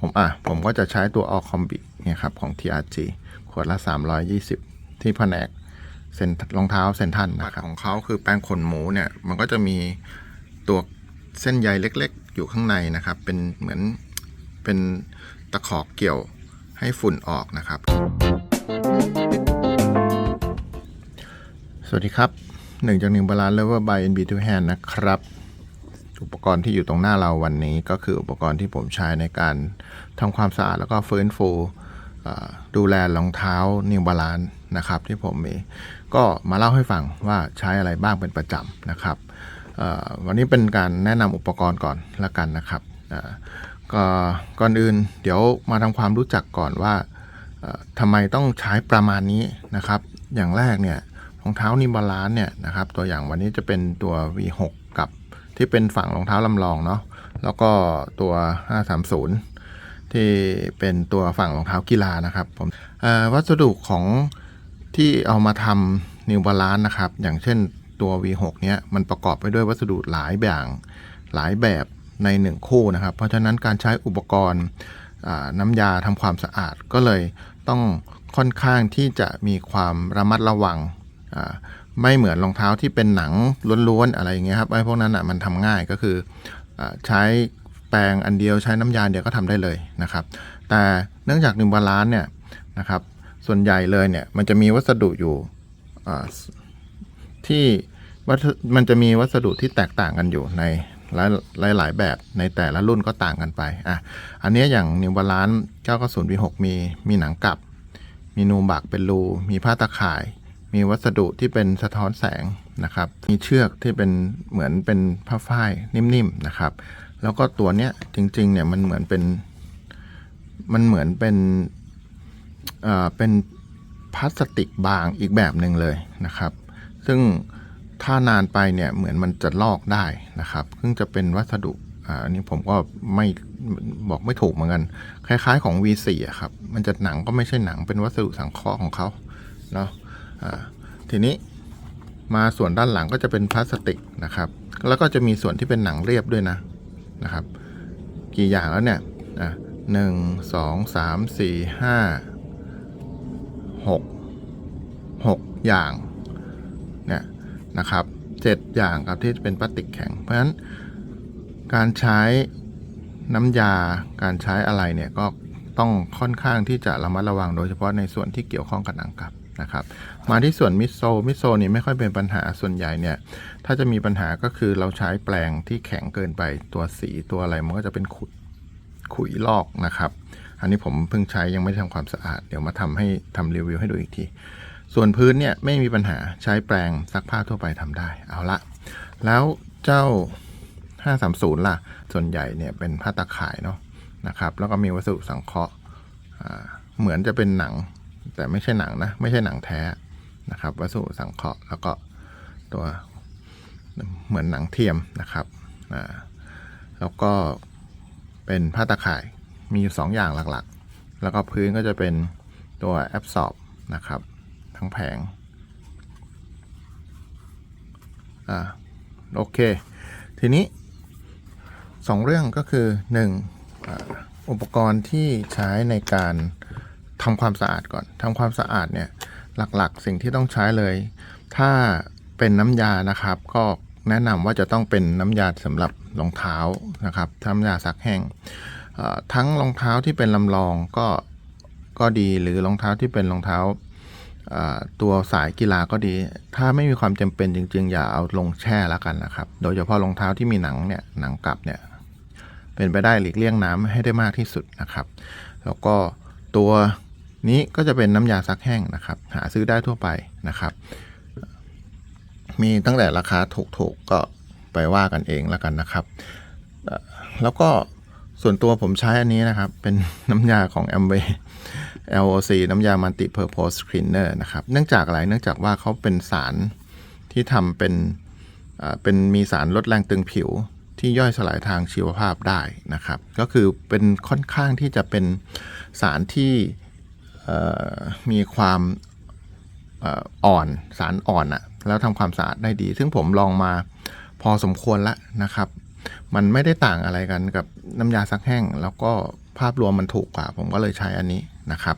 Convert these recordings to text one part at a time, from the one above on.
ผมอะผมก็จะใช้ตัวออคอมบิเนี่ยครับของ TRG ขวดละ 320 ที่แผนกเซนรองเท้าเซนทันนะครับของเขาคือแป้งขนหมูเนี่ยมันก็จะมีตัวเส้นใยเล็กๆ อยู่ข้างในนะครับ เป็นเหมือนเป็นตะขอเกี่ยวให้ฝุ่นออกนะครับ สวัสดีครับหนึ่งจากหนึ่งบาลานเลเวอร์บาย NB Two Hand นะครับ อุปกรณ์ที่อยู่ตรงหน้าเราวันนี้ก็คืออุปกรณ์ที่ผมใช้ในการทำความสะอาดแล้วก็ฟื้นฟูดูแลรองเท้านิวบาลานนะครับที่ผมมี ก็มาเล่าให้ฟังว่าใช้อะไรบ้างเป็นประจำนะครับวันนี้เป็นการแนะนำอุปกรณ์ก่อนละกันนะครับก็ก่อนอื่นเดี๋ยวมาทำความรู้จักก่อนว่าทำไมต้องใช้ประมาณนี้นะครับ อย่างแรกเนี่ยรองเท้านิวบาลานเนี่ยนะครับตัวอย่างวันนี้จะเป็นตัว V6 กับ ที่เป็นฝั่งรองเท้าลำลองเนาะแล้วก็ตัว 530 ที่เป็นตัวฝั่งรองเท้ากีฬานะครับผมอ่อวัสดุของที่เอามาทำนิวบาลานนะครับ อย่างเช่นตัว V6 เนี้ยมันประกอบไปด้วยวัสดุหลายอย่างหลายแบบในหนึ่งคู่นะครับ เพราะฉะนั้นการใช้อุปกรณ์น้ำยาทำความสะอาดก็เลยต้องค่อนข้างที่จะมีความระมัดระวัง ไม่เหมือนรองเท้าที่เป็นหนังล้วนๆอะไรอย่างเงี้ยครับไอ้พวกนั้นอะมันทำง่ายก็คืออใช้แปรงอันเดียวใช้น้ำยาเดียวก็ทำได้เลยนะครับ แต่เนื่องจากนึ่งบาลานเนี่ยนะครับ ส่วนใหญ่เลยเนี่ยมันจะมีวัสดุอยู่ที่วัมันจะมีวัสดุที่แตกต่างกันอยู่ในหลายหลายแบบในแต่ละรุ่นก็ต่างกันไปอะอันเนี้ยอย่างนิวบาลาน990 V6 มีมีหนังกลับ มีนูบักเป็นรู มีผ้าตะข่าย มีวัสดุที่เป็นสะท้อนแสงนะครับ มีเชือกที่เป็นเหมือนเป็นผ้าฝ้ายนิ่มๆนะครับ แล้วก็ตัวเนี้ยจริงๆเนี่ยมันเหมือนเป็น มันเหมือนเป็นเอ่อเป็นพลาสติกบางอีกแบบหนึ่งเลยนะครับ ซึ่งถ้านานไปเนี่ยเหมือนมันจะลอกได้นะครับ ซึ่งจะเป็นวัสดุอ่าอันนี้ผมก็ไม่บอกไม่ถูกเหมือนกัน คล้ายๆของ V4 อะครับ มันจะหนังก็ไม่ใช่หนังเป็นวัสดุสังเคราะห์ของเขาเนาะ ทีนี้มาส่วนด้านหลังก็จะเป็นพลาสติกนะครับ แล้วก็จะมีส่วนที่เป็นหนังเรียบด้วยนะนะครับ กี่อย่างแล้วเนี่ยหนึ่งสองสามสี่ห้าหกหกอย่างเนี่ยนะครับเจ็ดอย่างครับที่เป็นพลาสติกแข็ง เพราะฉะนั้นการใช้น้ำยาการใช้อะไรเนี่ยก็ต้องค่อนข้างที่จะระมัดระวังโดยเฉพาะในส่วนที่เกี่ยวข้องกับหนังกลับนะครับ มาที่ส่วนมิดโซมิดโซนี่ไม่ค่อยเป็นปัญหาส่วนใหญ่เนี่ย ถ้าจะมีปัญหาก็คือเราใช้แปลงที่แข็งเกินไปตัวสีตัวอะไรมันก็จะเป็นขุยขุยลอกนะครับ อันนี้ผมเพิ่งใช้ยังไม่ได้ทำความสะอาด เดี๋ยวมาทำให้ทำรีวิวให้ดูอีกที ส่วนพื้นเนี่ยไม่มีปัญหาใช้แปลงซักผ้าทั่วไปทำได้ เอาละ แล้วเจ้า 530 ล่ะ ส่วนใหญ่เนี่ยเป็นผ้าตะข่ายเนาะนะครับ แล้วก็มีวัสดุสังเคราะห์อ่าเหมือนจะเป็นหนัง แต่ไม่ใช่หนังนะ ไม่ใช่หนังแท้ นะครับ วัสดุสังเคราะห์แล้วก็ตัวเหมือนหนังเทียมนะครับอ่าแล้วก็เป็นผ้าตะข่ายมีอยู่สองอย่างหลักๆ แล้วก็พื้นก็จะเป็นตัวแอบสอบนะครับ ทั้งแผงอ่าโอเค ทีนี้สองเรื่องก็คือหนึ่งอุปกรณ์ที่ใช้ในการทำความสะอาดก่อนทำความสะอาดเนี่ย หลักๆ สิ่งที่ต้องใช้เลย ถ้าเป็นน้ำยานะครับ ก็แนะนำว่าจะต้องเป็นน้ำยาสำหรับรองเท้านะครับน้ำยาซักแห้งทั้งรองเท้าที่เป็นลำลองก็ก็ดีหรือรองเท้าที่เป็นรองเท้าตัวสายกีฬาก็ดี ถ้าไม่มีความจำเป็นจริงๆ อย่าเอาลงแช่แล้วกันนะครับ โดยเฉพาะรองเท้าที่มีหนังเนี่ยหนังกลับเนี่ยเป็นไปได้หลีกเลี่ยงน้ำให้ได้มากที่สุดนะครับ แล้วก็ตัว นี้ก็จะเป็นน้ำยาซักแห้งนะครับ หาซื้อได้ทั่วไปนะครับ มีตั้งแต่ราคาถูกๆก็ไปว่ากันเองแล้วกันนะครับ แล้วก็ส่วนตัวผมใช้อันนี้นะครับ เป็นน้ำยาของ a m w a y LOC น้ำยา Multi Purpose Cleaner นะครับ เนื่องจากอะไร เนื่องจากว่าเขาเป็นสารที่ทำเป็นเป็นมีสารลดแรงตึงผิวที่ย่อยสลายทางชีวภาพได้นะครับ ก็คือเป็นค่อนข้างที่จะเป็นสารที่ มีความอ่อนสารอ่อนอะแล้วทำความสะอาดได้ดี ซึ่งผมลองมาพอสมควรแล้วนะครับ มันไม่ได้ต่างอะไรกันกับน้ำยาซักแห้ง แล้วก็ภาพรวมมันถูกกว่า ผมก็เลยใช้อันนี้นะครับ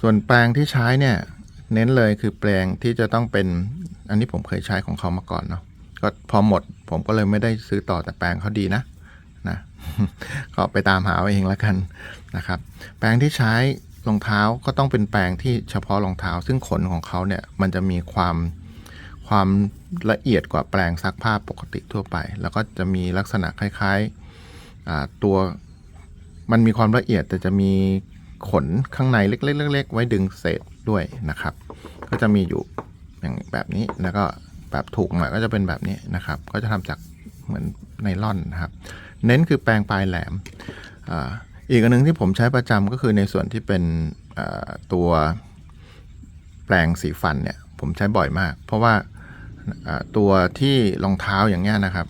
ส่วนแปรงที่ใช้เนี่ยเน้นเลยคือแปรงที่จะต้องเป็นอันนี้ผมเคยใช้ของเขามาก่อนเนาะก็พอหมด ผมก็เลยไม่ได้ซื้อต่อแต่แปรงเขาดีนะนะก็ไปตามหาเอาเองแล้วกันนะครับ แปรงที่ใช้ รองเท้าก็ต้องเป็นแปรงที่เฉพาะรองเท้า ซึ่งขนของเขาเนี่ยมันจะมีความความละเอียดกว่าแปรงซักผ้าปกติทั่วไป แล้วก็จะมีลักษณะคล้ายๆตัวมันมีความละเอียดแต่จะมีขนข้างในเล็กๆๆไว้ดึงเศษด้วยนะครับ ก็จะมีอยู่อย่างแบบนี้แล้วก็แบบถูกหน่อยก็จะเป็นแบบนี้นะครับ ก็จะทำจากเหมือนไนล่อนนะครับ เน้นคือแปรงปลายแหลม อีกอันหนึงที่ผมใช้ประจำก็คือในส่วนที่เป็นตัวแปรงสีฟันเนี่ยผมใช้บ่อยมาก เพราะว่าตัวที่รองเท้าอย่างเงี้ยนะครับ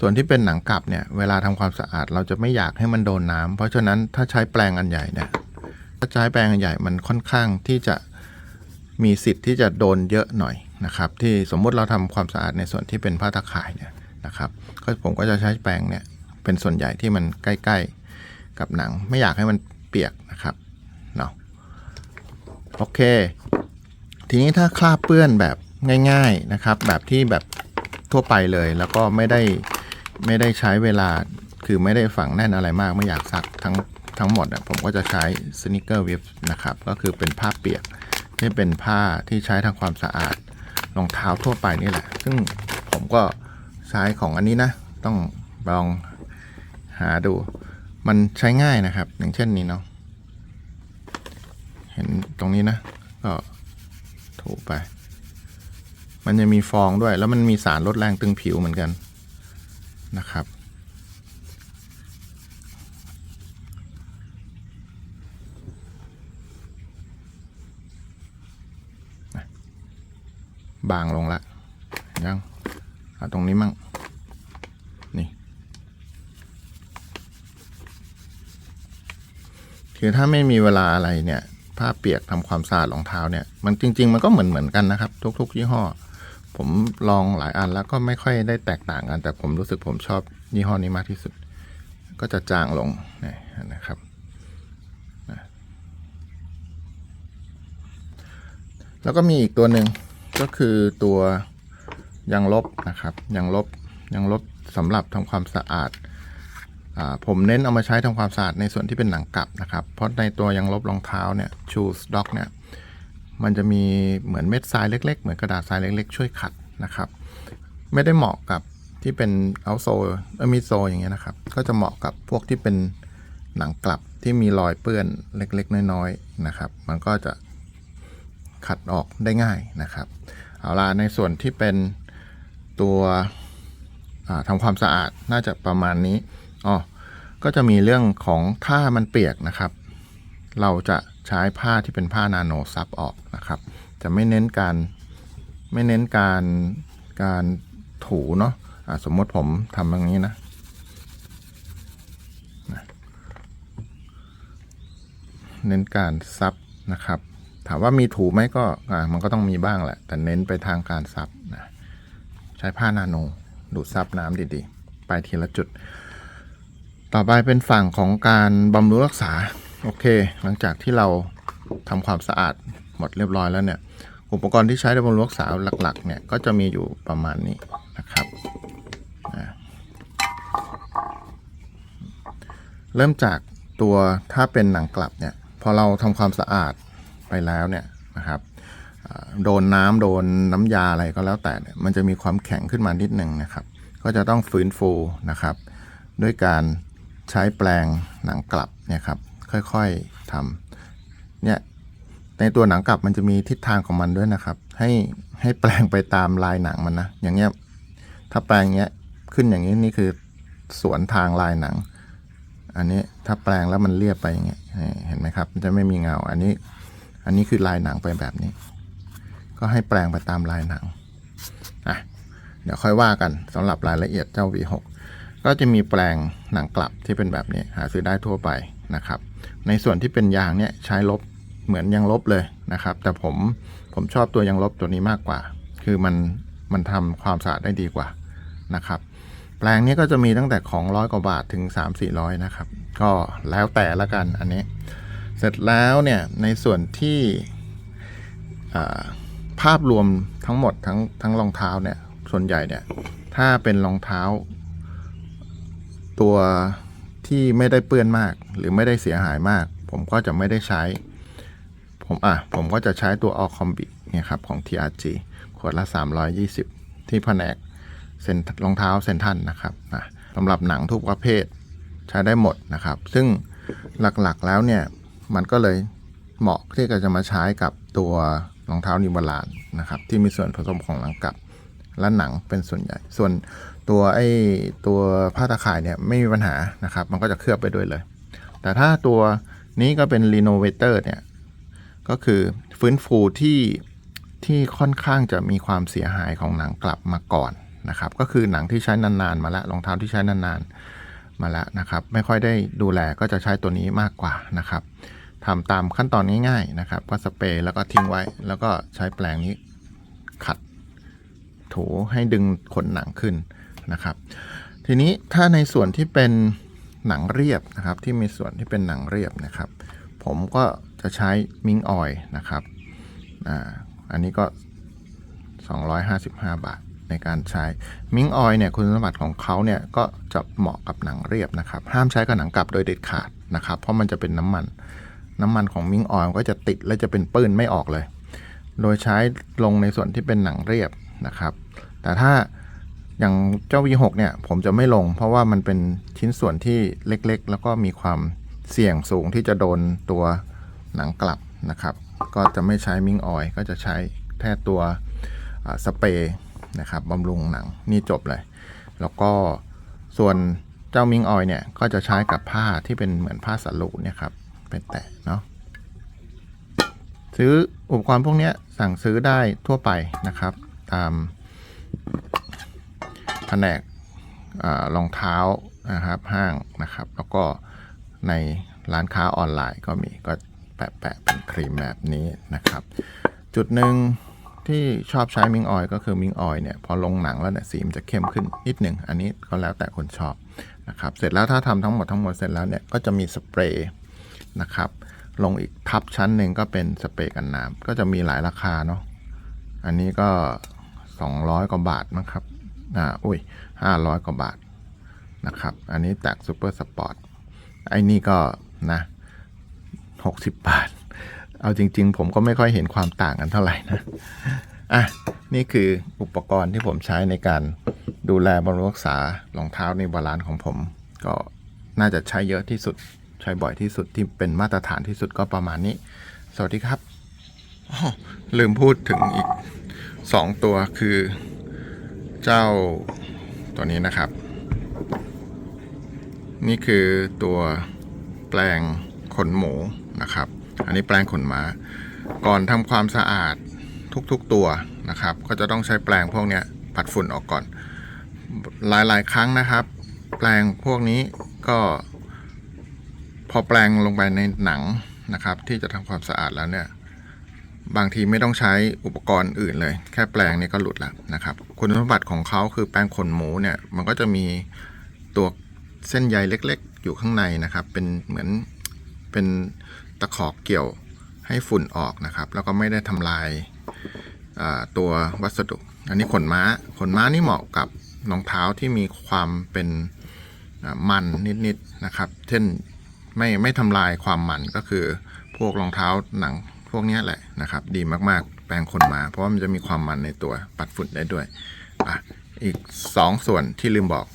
ส่วนที่เป็นหนังกลับเนี่ยเวลาทำความสะอาดเราจะไม่อยากให้มันโดนน้ำเพราะฉะนั้นถ้าใช้แปรงอันใหญ่เนี่ยถ้าใช้แปรงอันใหญ่มันค่อนข้างที่จะมีสิทธิ์ที่จะโดนเยอะหน่อยนะครับ ที่สมมุติเราทำความสะอาดในส่วนที่เป็นผ้าตะข่ายเนี่ยนะครับก็ผมก็จะใช้แปรงเนี่ยเป็นส่วนใหญ่ที่มันใกล้ๆ กับหนัง ไม่อยากให้มันเปียกนะครับเนาะโอเค ทีนี้ถ้าคราบเปื้อนแบบง่าย ๆนะครับ แบบที่แบบทั่วไปเลย แล้วก็ไม่ได้ไม่ได้ใช้เวลาคือไม่ได้ฝังแน่นอะไรมาก ไม่อยากซักทั้งทั้งหมดอะผมก็จะใช้สนิเกอร์วิฟนะครับ ก็คือเป็นผ้าเปียกที่เป็นผ้าที่ใช้ทำความสะอาดรองเท้าทั่วไปนี่แหละ ซึ่งผมก็ใช้ของอันนี้นะ ต้องลองหาดู มันใช้ง่ายนะครับ อย่างเช่นนี้เนาะเห็นตรงนี้นะ ก็ถูไป มันจะมีฟองด้วย แล้วมันมีสารลดแรงตึงผิวเหมือนกันนะครับ บางลงละยังเอาตรงนี้มั่ง นี่ คือถ้าไม่มีเวลาอะไรเนี่ยผ้าเปียกทำความสะอาดรองเท้าเนี่ยมันจริง ๆ มันก็เหมือนเหมือนกันนะครับ ทุก ๆ ยี่ห้อ ผมลองหลายอันแล้วก็ไม่ค่อยได้แตกต่างกัน แต่ผมรู้สึกผมชอบยี่ห้อนี้มากที่สุด ก็จะจางลงนนะครับแล้วก็มีอีกตัวหนึ่งก็คือตัวยางลบนะครับยางลบยางลบสำหรับทำความสะอาด ผมเน้นเอามาใช้ทำความสะอาดในส่วนที่เป็นหนังกลับนะครับ เพราะในตัวยางลบรองเท้าเนี่ยชูสด็อกเนี่ยมันจะมีเหมือนเม็ดทรายเล็ก ๆ เหมือนกระดาษทรายเล็ก ๆ ช่วยขัดนะครับ ไม่ได้เหมาะกับที่เป็นเอาโซเอมิโซอย่างเงี้ยนะครับ ก็จะเหมาะกับพวกที่เป็นหนังกลับที่มีรอยเปื้อนเล็ก ๆ น้อยๆนะครับ มันก็จะขัดออกได้ง่ายนะครับ เอาล่ะในส่วนที่เป็นตัวทำความสะอาดน่าจะประมาณนี้ อ๋อก็จะมีเรื่องของถ้ามันเปียกนะครับ เราจะใช้ผ้าที่เป็นผ้านาโนซับออกนะครับ จะไม่เน้นการไม่เน้นการการถูเนาะะสมมติผมทำอย่างนี้นะเน้นการซับนะครับ ถามว่ามีถูไหมก็มันก็ต้องมีบ้างแหละ แต่เน้นไปทางการซับนะใช้ผ้านาโนดูดซับน้ำดีๆ ไปทีละจุด ต่อไปเป็นฝั่งของการบำรุงรักษา โอเค หลังจากที่เราทำความสะอาดหมดเรียบร้อยแล้วเนี่ย อุปกรณ์ที่ใช้ในบำรุงรักษาหลัก ๆ เนี่ย ก็จะมีอยู่ประมาณนี้นะครับ เริ่มจากตัวถ้าเป็นหนังกลับเนี่ย พอเราทำความสะอาดไปแล้วเนี่ยนะครับโดนน้ำโดนน้ำยาอะไรก็แล้วแต่เนี่ยมันจะมีความแข็งขึ้นมานิดนึงนะครับ ก็จะต้องฟื้นฟูนะครับ ด้วยการ ใช้แปรงหนังกลับเนี่ยครับค่อยๆทำเนี่ยในตัวหนังกลับมันจะมีทิศทางของมันด้วยนะครับ ให้ให้แปลงไปตามลายหนังมันนะอย่างเงี้ยถ้าแปลงเงี้ยขึ้นอย่างนี้นี่คือสวนทางลายหนัง อันนี้ถ้าแปลงแล้วมันเรียบไปอย่างเงี้ยเห็นไหมครับมันจะไม่มีเงาอันนี้ อันนี้คือลายหนังไปแบบนี้ ก็ให้แปลงไปตามลายหนังอะเดี๋ยวค่อยว่ากันสำหรับรายละเอียดเจ้า V6 ก็จะมีแปลงหนังกลับที่เป็นแบบนี้หาซื้อได้ทั่วไปนะครับ ในส่วนที่เป็นยางเนี่ยใช้ลบเหมือนยางลบเลยนะครับ แต่ผมผมชอบตัวยางลบตัวนี้มากกว่า คือมันมันทำความสะอาดได้ดีกว่านะครับ แปลงนี้ก็จะมีตั้งแต่ของร้อยกว่าบาทถึง 3 4 0 0นะครับ ก็แล้วแต่ละกันอันนี้ เสร็จแล้วเนี่ยในส่วนที่ภาพรวมทั้งหมดทั้งทั้งรองเท้าเนี่ยส่วนใหญ่เนี่ยถ้าเป็นรองเท้า ตัวที่ไม่ได้เปื้อนมาก หรือไม่ได้เสียหายมาก ผมก็จะไม่ได้ใช้ ผมอะผมก็จะใช้ตัว All Combi เนี่ยครับของ TRG ขวดละ 320 ที่แผนกเซนรองเท้าเซนทันนะครับนะสำหรับหนังทุกประเภทใช้ได้หมดนะครับ ซึ่งหลักๆแล้วเนี่ย มันก็เลยเหมาะที่จะมาใช้กับตัวรองเท้านิวบาลานนะครับ ที่มีส่วนผสมของหนังกลับและหนังเป็นส่วนใหญ่ ส่วน ตัวไอ้ตัวผ้าตะข่ายเนี่ยไม่มีปัญหานะครับ มันก็จะเคลือบไปด้วยเลย แต่ถ้าตัวนี้ก็เป็น Renovator เนี่ย ก็คือฟื้นฟูที่ที่ค่อนข้างจะมีความเสียหายของหนังกลับมาก่อนนะครับ ก็คือหนังที่ใช้นานๆ มาแล้วรองเท้าที่ใช้นานๆมาแล้วนะครับ ไม่ค่อยได้ดูแลก็จะใช้ตัวนี้มากกว่านะครับทำตามขั้นตอนง่ายๆนะครับก็สเปรย์แล้วก็ทิ้งไว้ แล้วก็ใช้แปรงนี้ขัดถูให้ดึงขนหนังขึ้น นะครับ ทีนี้ถ้าในส่วนที่เป็นหนังเรียบนะครับ ที่มีส่วนที่เป็นหนังเรียบนะครับ ผมก็จะใช้มิงออยนะครับอ่าอันนี้ก็ 255 บาทในการใช้มิงออยเนี่ยคุณสมบัติของเขาเนี่ยก็จะเหมาะกับหนังเรียบนะครับ ห้ามใช้กับหนังกลับโดยเด็ดขาดนะครับ เพราะมันจะเป็นน้ำมัน น้ำมันของมิงออยก็จะติดและจะเป็นปื้นไม่ออกเลย โดยใช้ลงในส่วนที่เป็นหนังเรียบนะครับ แต่ถ้า อย่างเจ้า V6 เนี่ยผมจะไม่ลง เพราะว่ามันเป็นชิ้นส่วนที่เล็กๆ แล้วก็มีความเสี่ยงสูงที่จะโดนตัวหนังกลับนะครับ ก็จะไม่ใช้มิงออยก็จะใช้แค่ตัวสเปรย์นะครับบำรุงหนังนี่จบเลย แล้วก็ส่วนเจ้ามิงออยเนี่ยก็จะใช้กับผ้าที่เป็นเหมือนผ้าสลูเนี่ยครับเป็นแตะเนาะซื้ออุปกรณ์พวกนี้สั่งซื้อได้ทั่วไปนะครับ ตาม ผนกรองเท้านะครับห้างนะครับ แล้วก็ในร้านค้าออนไลน์ก็มีก็แปะแปะเป็นครีมแบบนี้นะครับ จุดหนึ่งที่ชอบใช้มิงออยก็คือมิงออยเนี่ยพอลงหนังแล้วเนี่ยสีมันจะเข้มขึ้นนิดหนึ่งอันนี้ก็แล้วแต่คนชอบนะครับเสร็จแล้วถ้าทำทั้งหมดทั้งหมดเสร็จแล้วเนี่ยก็จะมีสเปรย์นะครับลงอีกทับชั้นหนึ่งก็เป็นสเปรย์กันน้ำก็จะมีหลายราคาเนาะอันนี้ก็ 200 กว่าบาทมั้งครับ อ่าอุ้ย500กว่าบาทนะครับ อันนี้จากซูเปอร์สปอร์ตไอ้นี่ก็นะ60บาท เอาจริง ๆ ผมก็ไม่ค่อยเห็นความต่างกันเท่าไหร่นะ อะ นี่คืออุปกรณ์ที่ผมใช้ในการดูแลบำรุงรักษารองเท้าในบาลานซ์ของผม ก็น่าจะใช้เยอะที่สุด ใช้บ่อยที่สุดที่เป็นมาตรฐานที่สุดก็ประมาณนี้ สวัสดีครับอ้อลืมพูดถึงอีก 2 ตัวคือ เจ้าตัวนี้นะครับ นี่คือตัวแปลงขนหมูนะครับ อันนี้แปลงขนม้า ก่อนทำความสะอาดทุกๆตัวนะครับ ก็จะต้องใช้แปลงพวกนี้ปัดฝุ่นออกก่อน หลายๆ ครั้งนะครับ แปลงพวกนี้ก็ พอแปลงลงไปในหนังนะครับ ที่จะทำความสะอาดแล้วเนี่ย บางทีไม่ต้องใช้อุปกรณ์อื่นเลย แค่แปลงนี่ก็หลุดแล้วนะครับ คุณสมบัติของเขาคือแปลงขนหมูเนี่ย มันก็จะมีตัวเส้นใยเล็กๆ อยู่ข้างในนะครับ เป็นเหมือนเป็นตะขอเกี่ยวให้ฝุ่นออกนะครับ แล้วก็ไม่ได้ทำลายตัววัสดุ อันนี้ขนม้า ขนม้านี่เหมาะกับรองเท้าที่มีความเป็นมันนิดๆนะครับ เช่นไม่ไม่ทำลายความมันก็คือพวกรองเท้าหนัง พวกนี้แหละนะครับ ดีมากๆ แปรงขนมา เพราะว่ามันจะมีความมันในตัวปัดฝุ่นได้ด้วย อะ อีกสองส่วนที่ลืมบอก